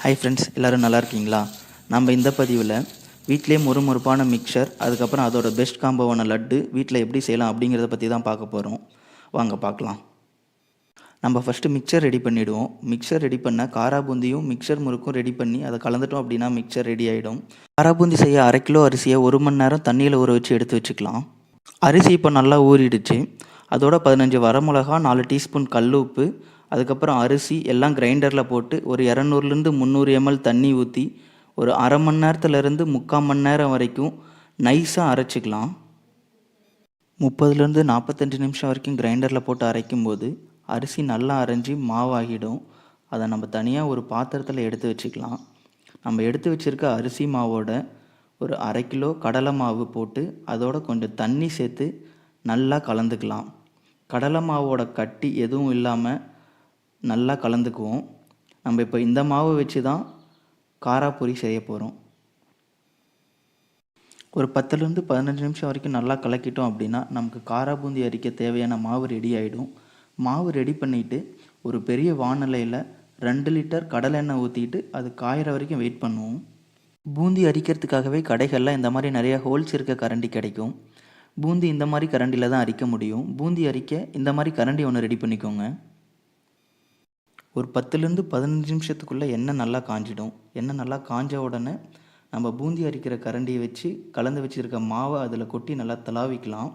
Hi friends எல்லோரும் நல்லா இருக்கீங்களா? நம்ம இந்த பதிவில் வீட்டிலே முறுமுறுப்பான மிக்சர் அதுக்கப்புறம் அதோட பெஸ்ட் காம்போவான லட்டு வீட்டில் எப்படி செய்யலாம் அப்படிங்கிறத பற்றி தான் பார்க்க போகிறோம் வாங்க பார்க்கலாம். நம்ம ஃபஸ்ட்டு மிக்சர் ரெடி பண்ணிவிடுவோம் மிக்சர் ரெடி பண்ண காரா பூந்தியும் மிக்சர் முறுக்கும் ரெடி பண்ணி அதை கலந்துட்டோம் அப்படின்னா மிக்சர் ரெடி ஆகிடும் காரா பூந்தி செய்ய அரை கிலோ அரிசியை ஒரு மணி நேரம் தண்ணியில் ஊற வச்சு எடுத்து வச்சுக்கலாம். அரிசி இப்போ நல்லா ஊறிடுச்சு. அதோட பதினஞ்சு வரமிளகா நாலு டீஸ்பூன் கல் உப்பு அதுக்கப்புறம் அரிசி எல்லாம் கிரைண்டரில் போட்டு ஒரு இரநூறுலேருந்து முந்நூறு எம்எல் தண்ணி ஊற்றி ஒரு அரை மணி நேரத்துலேருந்து முக்கால் மணி நேரம் வரைக்கும் நைஸாக அரைச்சிக்கலாம். முப்பதுலேருந்து நாற்பத்தஞ்சு நிமிஷம் வரைக்கும் கிரைண்டரில் போட்டு அரைக்கும் போது அரிசி நல்லா அரைஞ்சி மாவாகிடும். அதை நம்ம தனியாக ஒரு பாத்திரத்தில் எடுத்து வச்சுக்கலாம். நம்ம எடுத்து வச்சுருக்க அரிசி மாவோட ஒரு அரை கிலோ கடலை மாவு போட்டு அதோட கொஞ்சம் தண்ணி சேர்த்து நல்லா கலந்துக்கலாம். கடலை மாவோட கட்டி எதுவும் இல்லாமல் நல்லா கலந்துக்குவோம். நம்ம இப்போ இந்த மாவு வச்சு தான் காராப்பொரி செய்ய போகிறோம் ஒரு பத்துலேருந்து பதினஞ்சு நிமிஷம் வரைக்கும் நல்லா கலக்கிட்டோம் அப்படின்னா நமக்கு காரா பூந்தி அரிக்க தேவையான மாவு ரெடி ஆகிடும் மாவு ரெடி பண்ணிவிட்டு ஒரு பெரிய வானிலையில் ரெண்டு லிட்டர் கடலெண்ணெய் ஊற்றிட்டு அது காயிற வரைக்கும் வெயிட் பண்ணுவோம். பூந்தி அரிக்கிறதுக்காகவே கடைகளில் இந்த மாதிரி நிறைய ஹோல்ஸ் இருக்க கரண்டி கிடைக்கும். பூந்தி இந்த மாதிரி கரண்டியில் தான் அரிக்க முடியும். பூந்தி அரிக்க இந்த மாதிரி கரண்டி ஒன்று ரெடி பண்ணிக்கோங்க. ஒரு பத்துலேருந்து பதினஞ்சு நிமிஷத்துக்குள்ளே எண்ணெய் நல்லா காஞ்சிடும். எண்ணெய் நல்லா காஞ்ச உடனே நம்ம பூந்தி அரிக்கிற கரண்டியை வச்சு கலந்து வச்சுருக்க மாவை அதில் கொட்டி நல்லா தலாவிக்கலாம்.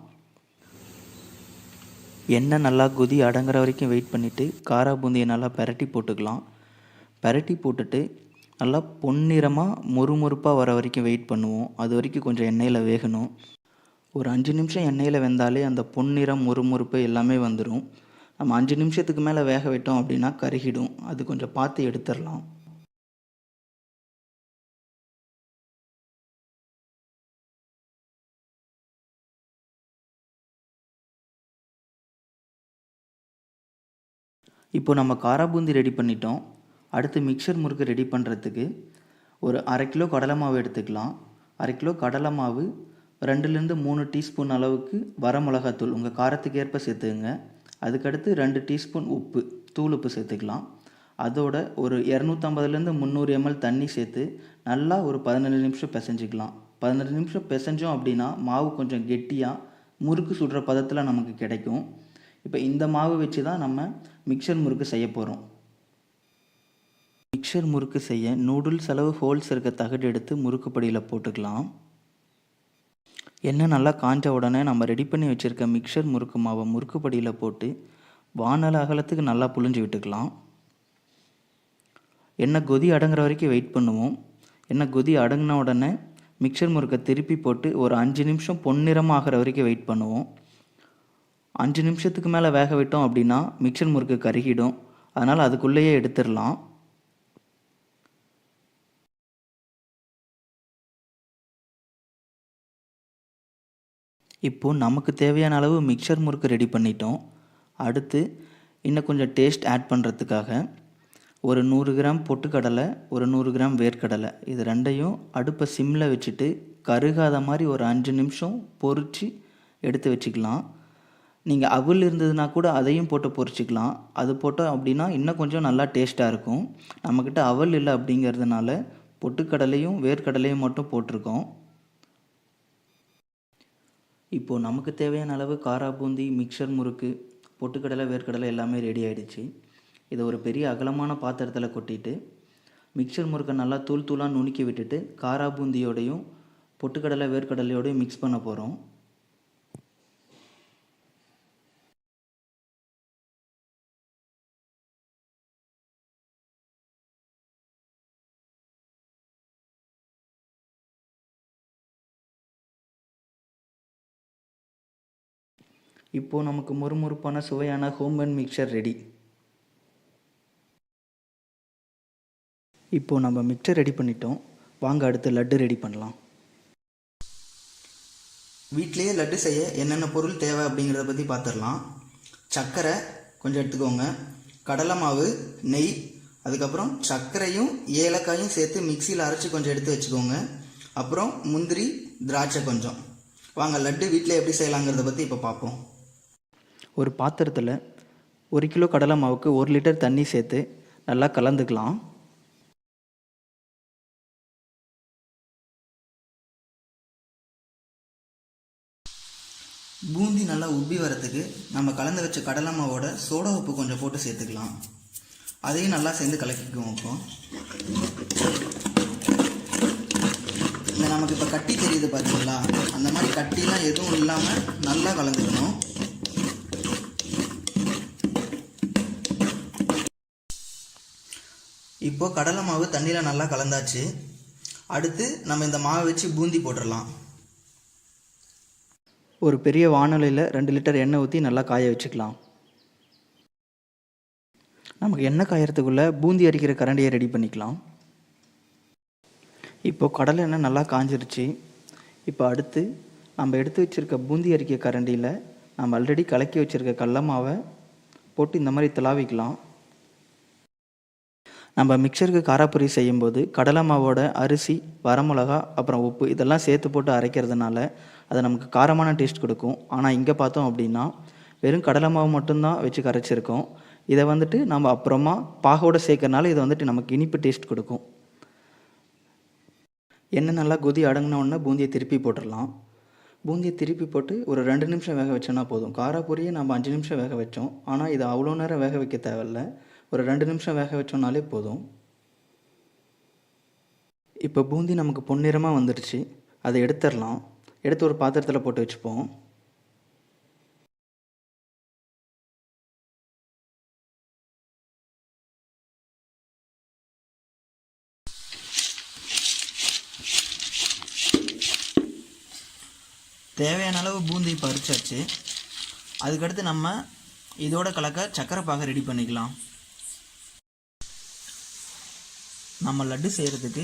எண்ணெய் நல்லா கொதி அடங்குற வரைக்கும் வெயிட் பண்ணிவிட்டு காரா பூந்தியை நல்லா பரட்டி போட்டுக்கலாம். பரட்டி போட்டுட்டு நல்லா பொன்னிறமாக மொறுமொறுப்பாக வர வரைக்கும் வெயிட் பண்ணுவோம். அது வரைக்கும் கொஞ்சம் எண்ணெயில் வேகணும். ஒரு அஞ்சு நிமிஷம் எண்ணெயில் வெந்தாலே அந்த பொன்னிறம் மொறுமொறுப்பு எல்லாமே வந்துடும் நம்ம அஞ்சு நிமிஷத்துக்கு மேலே வேக விட்டோம் அப்படின்னா கருகிடும். அது கொஞ்சம் பார்த்து எடுத்துடலாம். இப்போ நம்ம காராபூந்தி ரெடி பண்ணிட்டோம். அடுத்து மிக்சர் முறுக்கு ரெடி பண்ணுறதுக்கு ஒரு அரை கிலோ கடலை மாவு எடுத்துக்கலாம். அரை கிலோ கடலை மாவு ரெண்டுலேருந்து மூணு டீஸ்பூன் அளவுக்கு வர மிளகாத்தூள் உங்கள் காரத்துக்கு ஏற்ப சேர்த்துங்க அதுக்கடுத்து ரெண்டு டீஸ்பூன் உப்பு தூள் உப்பு சேர்த்துக்கலாம். அதோட ஒரு இரநூத்தம்பதுலேருந்து முந்நூறு எம்எல் தண்ணி சேர்த்து நல்லா ஒரு பதினஞ்சு நிமிஷம் பிசைஞ்சிக்கலாம். பதினஞ்சு நிமிஷம் பிசைஞ்சோம் அப்படின்னா மாவு கொஞ்சம் கெட்டியாக முறுக்கு சுடுற பதத்தில் நமக்கு கிடைக்கும். இப்போ இந்த மாவு வச்சு தான் நம்ம மிக்சர் முறுக்கு செய்ய போகிறோம் மிக்சர் முறுக்கு செய்ய நூடுல்ஸ் அளவு ஹோல்ஸ் இருக்க தகடு எடுத்து முறுக்கு படியில் போட்டுக்கலாம். எண்ணெய் நல்லா காஞ்ச உடனே நம்ம ரெடி பண்ணி வச்சுருக்க மிக்சர் முறுக்கு மாவை முறுக்கு படியில் போட்டு வானல் அகலத்துக்கு நல்லா புழிஞ்சு விட்டுக்கலாம். எண்ணெய் கொதி அடங்குற வரைக்கும் வெயிட் பண்ணுவோம். எண்ணெய் கொதி அடங்கின உடனே மிக்சர் முறுக்கை திருப்பி போட்டு ஒரு அஞ்சு நிமிஷம் பொன்னிறமாக ஆகிற வரைக்கும் வெயிட் பண்ணுவோம். அஞ்சு நிமிஷத்துக்கு மேலே வேக விட்டோம் அப்படின்னா மிக்சர் முறுக்கு கருகிடும். அதனால் அதுக்குள்ளேயே எடுத்துடலாம். இப்போது நமக்கு தேவையான அளவு மிக்சர் முறுக்கு ரெடி பண்ணிட்டோம். அடுத்து இன்னும் கொஞ்சம் டேஸ்ட் ஆட் பண்ணுறதுக்காக ஒரு நூறு கிராம் பொட்டுக்கடலை ஒரு நூறு கிராம் வேர்க்கடலை. இது ரெண்டையும் அடுப்பை சிம்மில் வச்சுட்டு கருகாத மாதிரி ஒரு அஞ்சு நிமிஷம் பொறிச்சு எடுத்து வச்சுக்கலாம். நீங்கள் அவல் இருந்ததுன்னா கூட அதையும் போட்டு பொறிச்சிக்கலாம். அது போட்டோம் அப்படின்னா இன்னும் கொஞ்சம் நல்லா டேஸ்ட்டாக இருக்கும். நம்மக்கிட்ட அவல் இல்லை அப்படிங்கிறதுனால பொட்டுக்கடலையும் வேர்க்கடலையும் மட்டும் போட்டிருக்கோம். இப்போது நமக்கு தேவையான அளவு காரா பூந்தி மிக்சர் முறுக்கு பொட்டுக்கடலை வேர்க்கடலை எல்லாமே ரெடி ஆகிடுச்சு இதை ஒரு பெரிய அகலமான பாத்திரத்தில் கொட்டிட்டு மிக்சர் முறுக்கை நல்லா தூள் தூளாக நுணுக்கி விட்டுட்டு காரா பூந்தியோடையும் பொட்டுக்கடலை வேர்க்கடலையோடையும் மிக்ஸ் பண்ண போகிறோம் இப்போது நமக்கு மொறுமொறுப்பான சுவையான ஹோம்மேட் மிக்சர் ரெடி இப்போது நம்ம மிக்சர் ரெடி பண்ணிட்டோம். வாங்க அடுத்து லட்டு ரெடி பண்ணலாம். வீட்லேயே லட்டு செய்ய என்னென்ன பொருள் தேவை அப்படிங்கிறத பற்றி பார்த்துடலாம் சர்க்கரை கொஞ்சம் எடுத்துக்கோங்க. கடலை மாவு நெய் அதுக்கப்புறம் சர்க்கரையும் ஏலக்காயும் சேர்த்து மிக்சியில் அரைச்சி கொஞ்சம் எடுத்து வச்சுக்கோங்க. அப்புறம் முந்திரி திராட்சை கொஞ்சம். வாங்க லட்டு வீட்டில் எப்படி செய்யலாங்கிறத பற்றி இப்போ பார்ப்போம் ஒரு பாத்திரத்தில் ஒரு கிலோ கடலை மாவுக்கு ஒரு லிட்டர் தண்ணி சேர்த்து நல்லா கலந்துக்கலாம். பூந்தி நல்லா உப்பி வரத்துக்கு நம்ம கலந்து வச்ச கடலை மாவோட சோடா உப்பு கொஞ்சம் போட்டு சேர்த்துக்கலாம். அதையும் நல்லா சேர்ந்து கலக்கிக்குவோம் இப்போ. இந்த நமக்கு இப்போ கட்டி தெரியுது பார்த்தீங்களா அந்த மாதிரி கட்டிலாம் எதுவும் இல்லாமல் நல்லா கலந்துக்கணும். இப்போ கடலை மாவு தண்ணியில் நல்லா கலந்தாச்சு. அடுத்து நம்ம இந்த மாவை வச்சு பூந்தி போட்டுடலாம் ஒரு பெரிய வானொலியில் ரெண்டு லிட்டர் எண்ணெய் ஊற்றி நல்லா காய வச்சுக்கலாம். நமக்கு எண்ணெய் காயறதுக்குள்ளே பூந்தி அரிக்கிற கரண்டியை ரெடி பண்ணிக்கலாம். இப்போ கடலை எண்ணெய் நல்லா காஞ்சிருச்சு. இப்போ அடுத்து நம்ம எடுத்து வச்சுருக்க பூந்தி அரிக்கிற கரண்டியில் நம்ம ஆல்ரெடி கலக்கி வச்சுருக்க கடல மாவை போட்டு இந்த மாதிரி திலாவிக்கலாம். நம்ம மிக்சருக்கு காராப்பொரி செய்யும்போது கடலை மாவோட அரிசி வரமிளகா அப்புறம் உப்பு இதெல்லாம் சேர்த்து போட்டு அரைக்கிறதுனால அது நமக்கு காரமான டேஸ்ட் கொடுக்கும். ஆனால் இங்கே பார்த்தோம் அப்படின்னா வெறும் கடலை மாவு மட்டும்தான் வச்சு கரைச்சிருக்கோம். இதை வந்துட்டு நம்ம அப்புறமா பாகோட சேர்க்கறனால இது வந்துட்டு நமக்கு இனிப்பு டேஸ்ட் கொடுக்கும். எண்ணெய் நல்லா கொதி அடங்கினோடனே பூந்தியை திருப்பி போட்டுடலாம். பூந்தியை திருப்பி போட்டு ஒரு ரெண்டு நிமிஷம் வேக வச்சோன்னா போதும். காராப்பொரியை நம்ம அஞ்சு நிமிஷம் வேக வச்சோம். ஆனால் இது அவ்வளோ நேரம் வேக வைக்க தேவையில்ல. ஒரு ரெண்டு நிமிஷம் வேக வச்சோம்னாலே போதும். இப்போ பூந்தி நமக்கு பொன்னிறமாக வந்துடுச்சு. அதை எடுத்துடலாம். எடுத்து ஒரு பாத்திரத்தில் போட்டு வச்சுப்போம். தேவையான அளவு பூந்தி பறிச்சாச்சு. அதுக்கடுத்து நம்ம இதோட கலக்க சக்கரை பாகை ரெடி பண்ணிக்கலாம். நம்ம லட்டு செய்கிறதுக்கு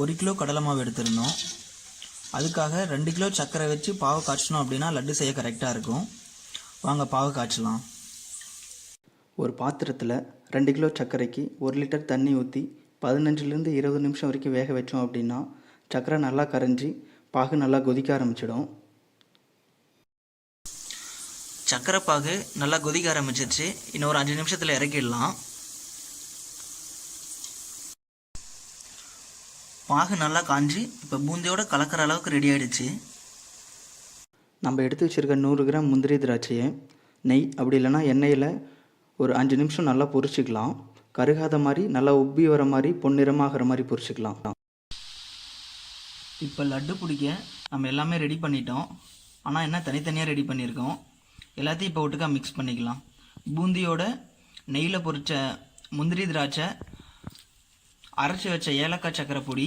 ஒரு கிலோ கடலை மாவு எடுத்திருந்தோம். அதுக்காக ரெண்டு கிலோ சர்க்கரை வச்சு பாவு காய்ச்சணும் அப்படின்னா லட்டு செய்ய கரெக்டாக இருக்கும். வாங்க பாவு காய்ச்சலாம். ஒரு பாத்திரத்தில் ரெண்டு கிலோ சர்க்கரைக்கு ஒரு லிட்டர் தண்ணி ஊற்றி பதினஞ்சுலேருந்து இருபது நிமிஷம் வரைக்கும் வேக வச்சோம் அப்படின்னா சர்க்கரை நல்லா கரைஞ்சி பாகு நல்லா கொதிக்க ஆரம்பிச்சிடும். சர்க்கரை பாகு நல்லா கொதிக்க ஆரம்பிச்சிருச்சு. இன்னும் ஒரு அஞ்சு நிமிஷத்தில் இறக்கிடலாம். பாகு நல்லா காஞ்சி இப்போ பூந்தியோட கலக்கிற அளவுக்கு ரெடி ஆயிடுச்சு. நம்ம எடுத்து வச்சுருக்க நூறு கிராம் முந்திரி திராட்சையை நெய் அப்படி இல்லைன்னா எண்ணெயில் ஒரு அஞ்சு நிமிஷம் நல்லா பொரிச்சிக்கலாம். கருகாத மாதிரி நல்லா உப்பி வர மாதிரி பொன்னிறமாகிற மாதிரி பொரிச்சிக்கலாம். இப்போ லட்டு பிடிக்க நம்ம எல்லாமே ரெடி பண்ணிட்டோம். ஆனால் என்ன தனித்தனியாக ரெடி பண்ணியிருக்கோம் எல்லாத்தையும் இப்போ ஒட்டுக்கா மிக்ஸ் பண்ணிக்கலாம். பூந்தியோட நெய்யில் பொரிச்ச முந்திரி திராட்சை அரைச்சி வச்ச ஏலக்காய் சக்கரை பொடி.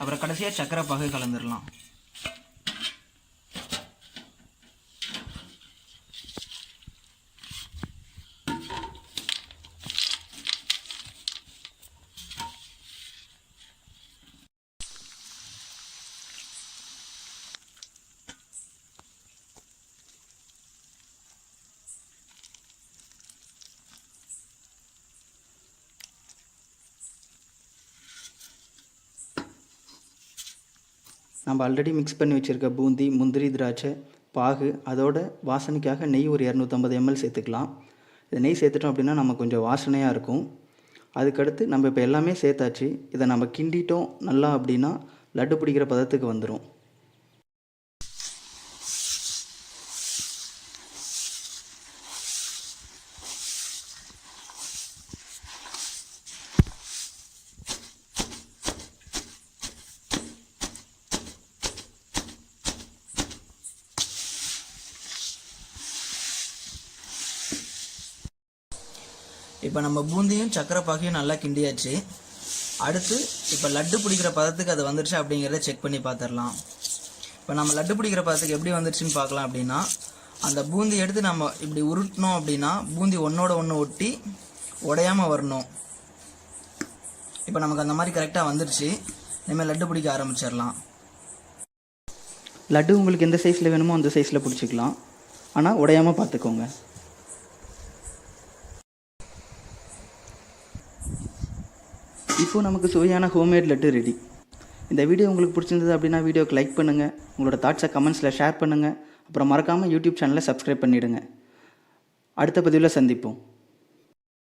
அப்புறம் கடைசியாக சக்கரை பாகு கலந்துடலாம் நம்ம ஆல்ரெடி மிக்ஸ் பண்ணி வச்சுருக்க பூந்தி முந்திரி திராட்சை பாகு அதோட வாசனைக்காக நெய் ஒரு இரநூத்தம்பது எம்எல் சேர்த்துக்கலாம். இது நெய் சேர்த்துட்டோம் அப்படின்னா நம்ம கொஞ்சம் வாசனையாக இருக்கும். அதுக்கடுத்து நம்ம இப்போ எல்லாமே சேர்த்தாச்சு. இதை நம்ம கிண்டிட்டோம் நல்லா அப்படின்னா லட்டு பிடிக்கிற பதத்துக்கு வந்துடும் இப்போ நம்ம பூந்தியும் சக்கரை பாக்கையும் நல்லா கிண்டியாச்சு. அடுத்து இப்போ லட்டு பிடிக்கிற பதத்துக்கு அது வந்துருச்சு அப்படிங்கிறத செக் பண்ணி பார்த்துடலாம் இப்போ நம்ம லட்டு பிடிக்கிற பதத்துக்கு எப்படி வந்துருச்சுன்னு பார்க்கலாம் அப்படின்னா அந்த பூந்தி எடுத்து நம்ம இப்படி உருட்டினோம் அப்படின்னா பூந்தி ஒன்றோட ஒன்று ஒட்டி உடையாமல் வரணும். இப்போ நமக்கு அந்த மாதிரி கரெக்டாக வந்துருச்சு. இனிமேல் லட்டு பிடிக்க ஆரம்பிச்சிடலாம். லட்டு உங்களுக்கு எந்த சைஸில் வேணுமோ அந்த சைஸில் பிடிச்சிக்கலாம். ஆனால் உடையாமல் பார்த்துக்கோங்க. இப்போ நமக்கு சுவையான ஹோம்மேட் லட்டு ரெடி இந்த வீடியோ உங்களுக்கு பிடிச்சிருந்தது அப்படின்னா வீடியோக்கு லைக் பண்ணுங்கள் உங்களோட தாட்ஸை கமெண்ட்ஸில் ஷேர் பண்ணுங்கள் அப்புறம் மறக்காமல் யூடியூப் சேனலை சப்ஸ்கிரைப் பண்ணிவிடுங்க அடுத்த பதிவில் சந்திப்போம்.